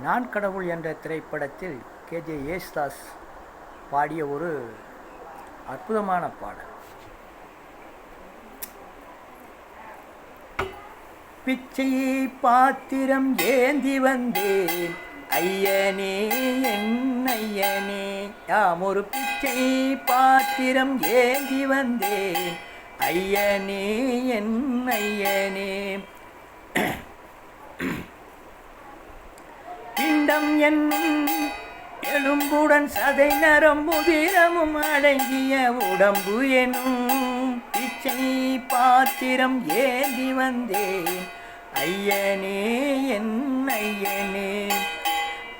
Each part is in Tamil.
நான் கடவுள் என்ற திரைப்படத்தில் கேஜே யேசுதாஸ் பாடிய ஒரு அற்புதமான பாடல். பிச்சை பாத்திரம் ஏந்தி வந்தேன். ஐயனே என் ஐயனே யாம் ஒரு பிச்சை பாத்திரம் ஏந்தி வந்தேன். ஐயனே என் ஐயனே இடம் என் எலும்புடன் சதை நரம்புதிரமும் அடங்கிய உடம்பு எனும் பிச்சை பாத்திரம் ஏந்தி வந்தேன் ஐயனே என் ஐயனே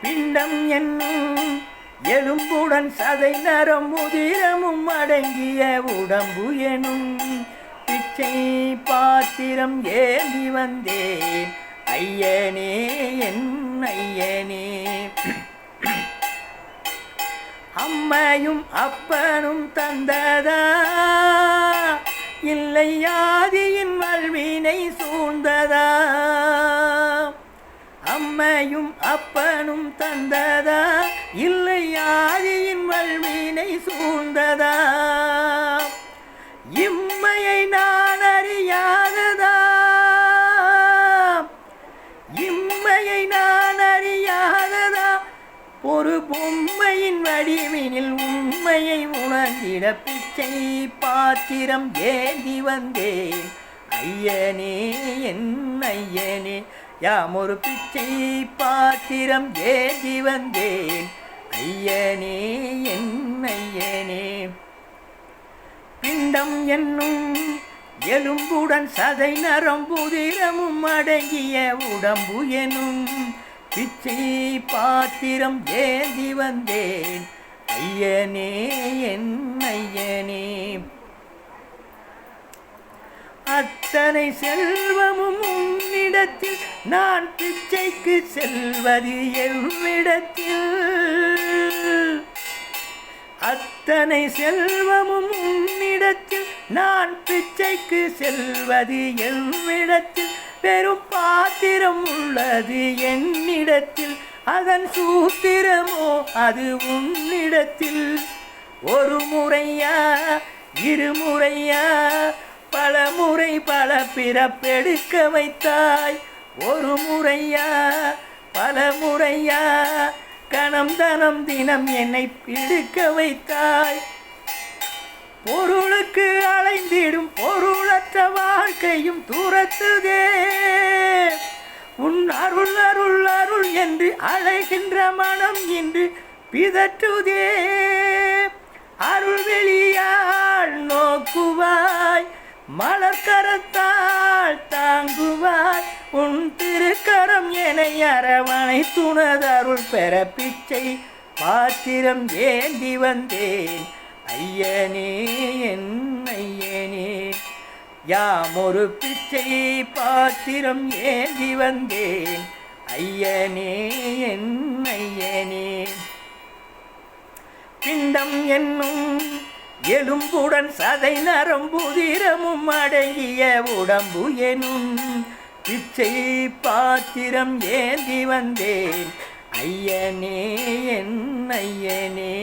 பிண்டம் என்னும் எலும்புடன் சதை நரம்பு வீரமும் அடங்கிய உடம்பு எனும் பிச்சை பாத்திரம் ஏந்தி வந்தேன் ஐயனே என் ஐயனே. அம்மையும் அப்பனும் தந்ததா? இல்லை யாதியின் வல்வினை சூழ்ந்ததா? அம்மையும் அப்பனும் தந்ததா? ஒரு பொம்மையின் வடிவினில் உண்மையை உணர்ந்திட பிச்சை பாத்திரம் ஏந்தி வந்தேன். ஐயனே என் ஐயனே யாம் ஒரு பிச்சை பாத்திரம் ஏந்தி வந்தேன். ஐயனே என் ஐயனே. பிண்டம் என்னும் எலும்புடன் சதை நரம்புதிரமும் அடங்கிய உடம்பு எனும் பிச்சை பாத்திரம் ஏந்தி வந்தேன். ஐயனே என் ஐயனே. அத்தனை செல்வமும் உன்னிடத்தில் நான் பிச்சைக்கு செல்வது எவ்விடத்தில்? அத்தனை செல்வமும் உன்னிடத்தில். நான் பிச்சைக்கு செல்வது எவ்விடத்தில் பெரும் பாத்திரம் உள்ளது என்னிடத்தில். அதன் சூத்திரமோ அது உன்னிடத்தில். ஒரு முறையா இருமுறையா பல முறை பல பிறப்பெடுக்க வைத்தாய். ஒரு முறையா பல முறையா தினம் தனம் தினம் என்னை பிடிக்க வைத்தாய். பொருளுக்கு அலைந்திடும் பொருளற்ற வாழ்க்கையும் துரத்துதே. உன் அருள் அருள் அருள் என்று அழைகின்ற மனம் இன்று பிதற்றுதே. அருள் வெளியால் நோக்குவாய் மலர்கரத்தால் தாங்குவாய். உன் திருக்கரம் என அரவணை துணதருள் பெற பிச்சை பாத்திரம் ஏந்தி வந்தேன். ஐயனே என் ஐயனே யாம் ஒரு பிச்சை பாத்திரம் ஏந்தி வந்தேன். ஐயனே என் ஐயனே. பிண்டம் என்னும் எலும்புடன் சதை நரம்புதிரமும் அடங்கிய உடம்பு எனும் இச்சை பாத்திரம் ஏந்தி வந்தேன். ஐயனே என் ஐயனே.